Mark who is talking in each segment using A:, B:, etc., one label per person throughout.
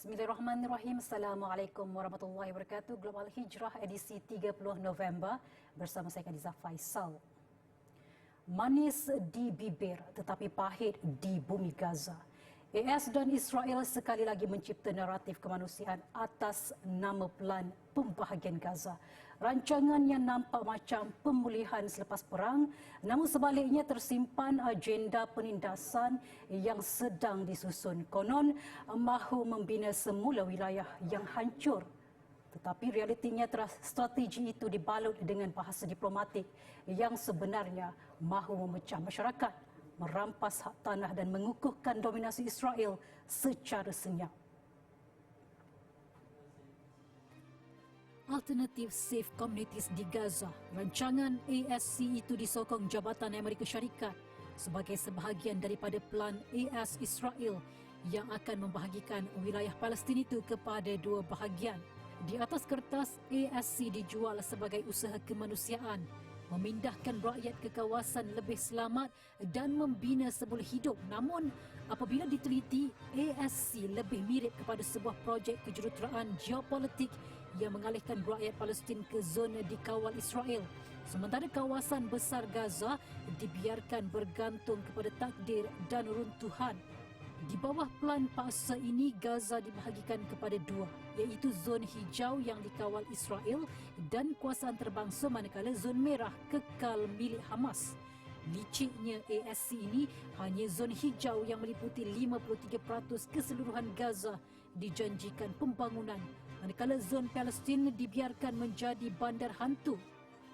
A: Bismillahirrahmanirrahim. Assalamualaikum warahmatullahi wabarakatuh. Global Hijrah edisi 30 November bersama saya Khadijah Faisal. Manis di bibir tetapi pahit di bumi Gaza. AS dan Israel sekali lagi mencipta naratif kemanusiaan atas nama pelan pembahagian Gaza. Rancangan yang nampak macam pemulihan selepas perang namun sebaliknya tersimpan agenda penindasan yang sedang disusun. Konon mahu membina semula wilayah yang hancur tetapi realitinya strategi itu dibalut dengan bahasa diplomatik yang sebenarnya mahu memecah masyarakat merampas hak tanah dan mengukuhkan dominasi Israel secara senyap. Alternative Safe Communities di Gaza, rancangan ASC itu disokong Jabatan Amerika Syarikat sebagai sebahagian daripada pelan AS Israel yang akan membahagikan wilayah Palestin itu kepada dua bahagian. Di atas kertas, ASC dijual sebagai usaha kemanusiaan memindahkan rakyat ke kawasan lebih selamat dan membina sebuah hidup. Namun, apabila diteliti, ASC lebih mirip kepada sebuah projek kejuruteraan geopolitik yang mengalihkan rakyat Palestin ke zona dikawal Israel. Sementara kawasan besar Gaza dibiarkan bergantung kepada takdir dan runtuhan di bawah pelan paksa ini, Gaza dibahagikan kepada dua, iaitu zon hijau yang dikawal Israel dan kuasaan terbangsa manakala zon merah kekal milik Hamas. Liciknya ASC ini hanya zon hijau yang meliputi 53% keseluruhan Gaza dijanjikan pembangunan manakala zon Palestin dibiarkan menjadi bandar hantu.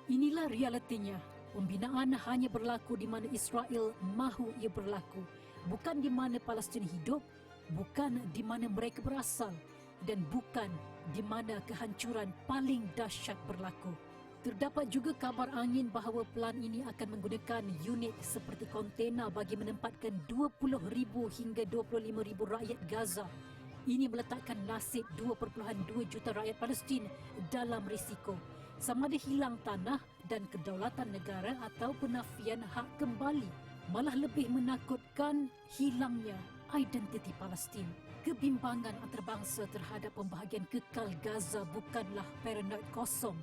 A: Inilah realitinya. Pembinaan hanya berlaku di mana Israel mahu ia berlaku bukan di mana Palestin hidup, bukan di mana mereka berasal dan bukan di mana kehancuran paling dahsyat berlaku. Terdapat juga kabar angin bahawa pelan ini akan menggunakan unit seperti kontena bagi menempatkan 20,000 hingga 25,000 rakyat Gaza. Ini meletakkan nasib 2.2 juta rakyat Palestin dalam risiko. Sama ada hilang tanah dan kedaulatan negara atau penafian hak kembali malah lebih menakutkan hilangnya identiti Palestin. Kebimbangan antarabangsa terhadap pembahagian kekal Gaza bukanlah paranoid kosong.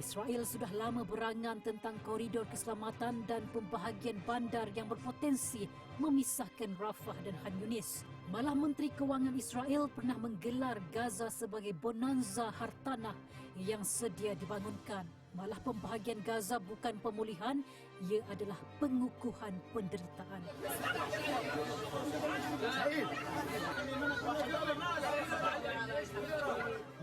A: Israel sudah lama berangan tentang koridor keselamatan dan pembahagian bandar yang berpotensi memisahkan Rafah dan Han Yunis. Malah Menteri Kewangan Israel pernah menggelar Gaza sebagai bonanza hartanah yang sedia dibangunkan. Malah pembahagian Gaza bukan pemulihan, ia adalah pengukuhan penderitaan.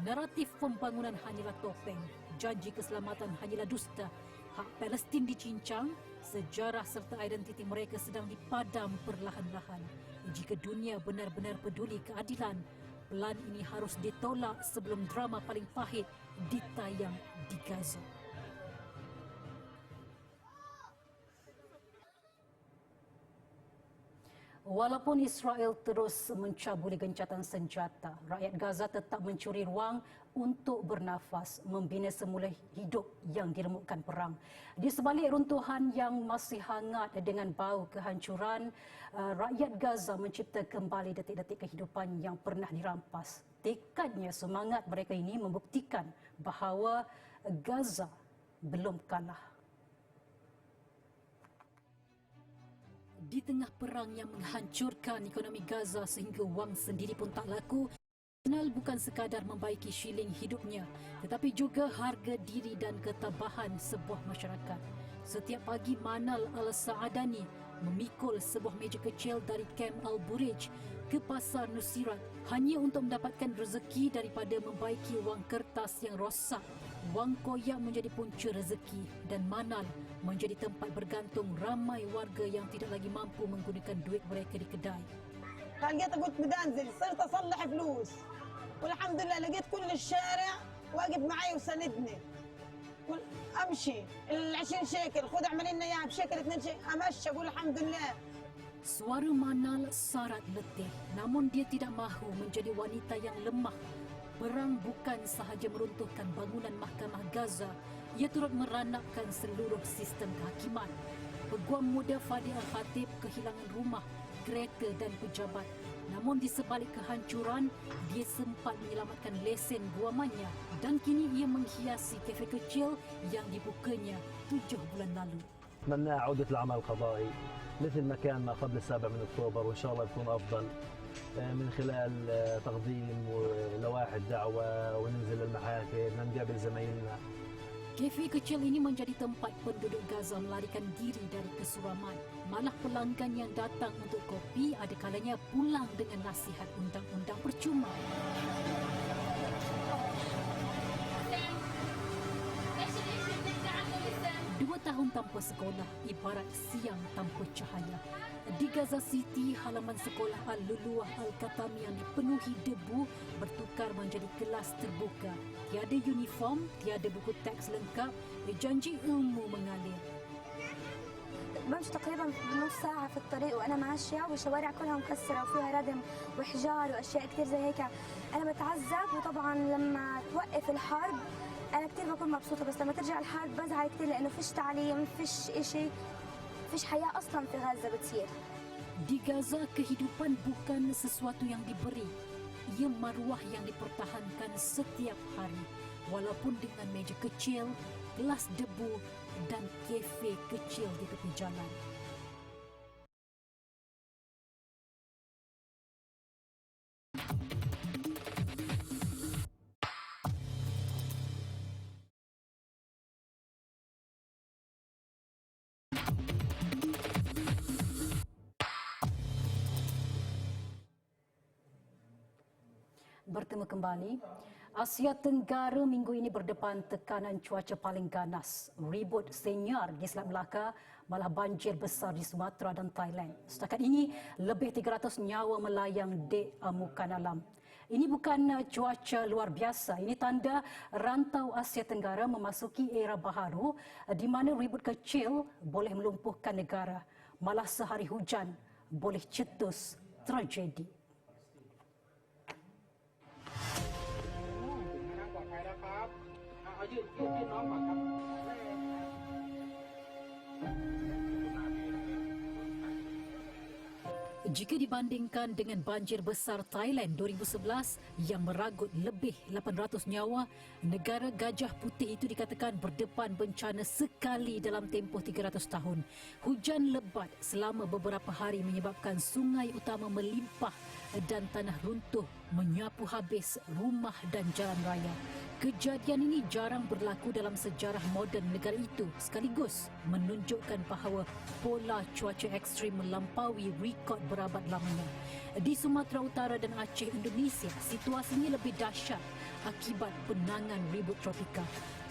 A: Naratif pembangunan hanyalah topeng, janji keselamatan hanyalah dusta, hak Palestin dicincang, sejarah serta identiti mereka sedang dipadam perlahan-lahan. Jika dunia benar-benar peduli keadilan, pelan ini harus ditolak sebelum drama paling pahit ditayang di Gaza. Walaupun Israel terus mencabuli gencatan senjata, rakyat Gaza tetap mencuri ruang untuk bernafas, membina semula hidup yang diremukkan perang. Di sebalik runtuhan yang masih hangat dengan bau kehancuran, uh, rakyat Gaza mencipta kembali detik-detik kehidupan yang pernah dirampas. Tekadnya semangat mereka ini membuktikan bahawa Gaza belum kalah. Di tengah perang yang menghancurkan ekonomi Gaza sehingga wang sendiri pun tak laku, Manal bukan sekadar membaiki shilling hidupnya, tetapi juga harga diri dan ketabahan sebuah masyarakat. Setiap pagi Manal Al-Sa'adani memikul sebuah meja kecil dari Camp Al-Burij ke Pasar Nusirat hanya untuk mendapatkan rezeki daripada membaiki wang kertas yang rosak Wang Koyak menjadi punca rezeki dan Manal menjadi tempat bergantung ramai warga yang tidak lagi mampu menggunakan duit mereka di kedai.
B: لقيت قلت بدانزل صرت اصلح فلوس والحمد لله لقيت كل الشارع واقف معي وسندني امشي ال 20 شيكل خذ اعمل لنا اياها بشكل 2 شيكل امشي اقول الحمد لله
A: Suara Manal sarat letih namun dia tidak mahu menjadi wanita yang lemah perang bukan sahaja meruntuhkan bangunan mahkamah Gaza, ia turut meranapkan seluruh sistem kehakiman. Peguam muda Fadi Al-Khatib kehilangan rumah, kereta dan pejabat. Namun di sebalik kehancuran, dia sempat menyelamatkan lesen guamannya dan kini ia menghiasi kafe kecil yang dibukanya tujuh bulan lalu.
C: اتمنى عوده العمل القضائي مثل ما كان ما قبل السابع من اكتوبر وان شاء الله يكون افضل آه، من خلال آه، تقديم لوائح الدعوه وننزل المحاكم نقابل زمايلنا
A: Kafe kecil ini menjadi tempat penduduk Gaza melarikan diri dari kesuraman. Malah pelanggan yang datang untuk kopi ada kalanya pulang dengan nasihat undang-undang percuma. Dua tahun tanpa sekolah ibarat siang tanpa cahaya. Di Gaza City, halaman sekolah Al-Luluah Al-Katami yang dipenuhi debu bertukar menjadi kelas terbuka. Tiada uniform, tiada buku teks lengkap, janji ilmu mengalir.
D: بمشي تقريبا نص ساعة في الطريق وأنا ماشية والشوارع كلها مكسرة وفيها ردم وحجار وأشياء كتير زي هيك أنا بتعذب وطبعا لما توقف الحرب أنا كتير بكون مبسوطة بس لما ترجع الحرب بزعل كتير لأنه فيش تعليم فيش إشي فيش حياة أصلا في غزة بتصير
A: Di Gaza, kehidupan bukan sesuatu yang diberi. Ia maruah yang dipertahankan setiap hari. Walaupun dengan meja kecil, kelas debu dan kafe kecil di tepi jalan. Bertemu kembali. Asia Tenggara minggu ini berdepan tekanan cuaca paling ganas. Ribut senyar di Selat Melaka malah banjir besar di Sumatera dan Thailand. Setakat ini, lebih 300 nyawa melayang di amukan alam. Ini bukan cuaca luar biasa. Ini tanda rantau Asia Tenggara memasuki era baharu di mana ribut kecil boleh melumpuhkan negara. Malah sehari hujan boleh cetus tragedi.
E: 电电电脑板了
A: Jika dibandingkan dengan banjir besar Thailand 2011 yang meragut lebih 800 nyawa, negara Gajah Putih itu dikatakan berdepan bencana sekali dalam tempoh 300 tahun. Hujan lebat selama beberapa hari menyebabkan sungai utama melimpah dan tanah runtuh menyapu habis rumah dan jalan raya. Kejadian ini jarang berlaku dalam sejarah moden negara itu sekaligus menunjukkan bahawa pola cuaca ekstrim melampaui rekod berabad lamanya. Di Sumatera Utara dan Aceh, Indonesia, situasinya lebih dahsyat akibat penangan ribut tropika.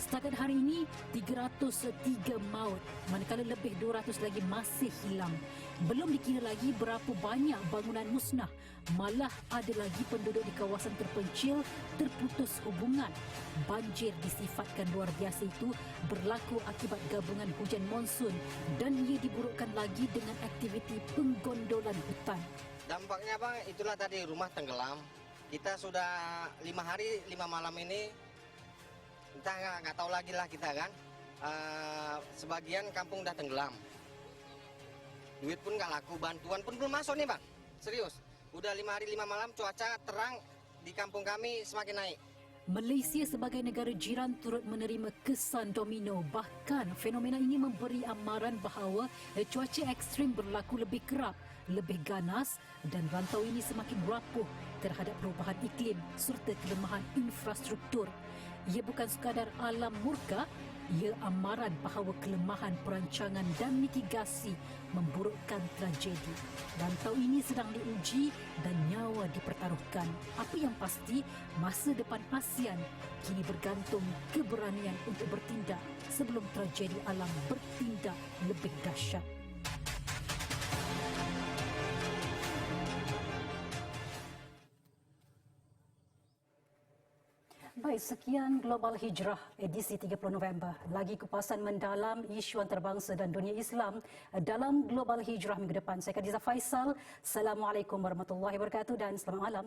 A: Setakat hari ini, 303 maut, manakala lebih 200 lagi masih hilang. Belum dikira lagi berapa banyak bangunan musnah. Malah ada lagi penduduk di kawasan terpencil terputus hubungan. Banjir disifatkan luar biasa itu berlaku akibat gabungan hujan monsun dan ia diburukkan lagi dengan aktiviti penggondolan hutan.
F: Dampaknya apa? Itulah tadi rumah tenggelam. Kita sudah lima hari lima malam ini, kita nggak nggak tahu lagi lah kita kan. Eh, sebagian kampung udah tenggelam. Duit pun nggak laku, bantuan pun belum masuk nih bang. Serius. Udah lima hari lima malam cuaca terang di kampung kami semakin naik.
A: Malaysia sebagai negara jiran turut menerima kesan domino. Bahkan fenomena ini memberi amaran bahawa eh, cuaca ekstrim berlaku lebih kerap, lebih ganas dan rantau ini semakin rapuh terhadap perubahan iklim serta kelemahan infrastruktur. Ia bukan sekadar alam murka, ia amaran bahawa kelemahan perancangan dan mitigasi memburukkan tragedi. Rantau ini sedang diuji dan nyawa dipertaruhkan. Apa yang pasti, masa depan ASEAN kini bergantung keberanian untuk bertindak sebelum tragedi alam bertindak lebih dahsyat. Baik, sekian Global Hijrah edisi 30 November. Lagi kupasan mendalam isu antarabangsa dan dunia Islam dalam Global Hijrah minggu depan. Saya Khadijah Faisal. Assalamualaikum warahmatullahi wabarakatuh dan selamat malam.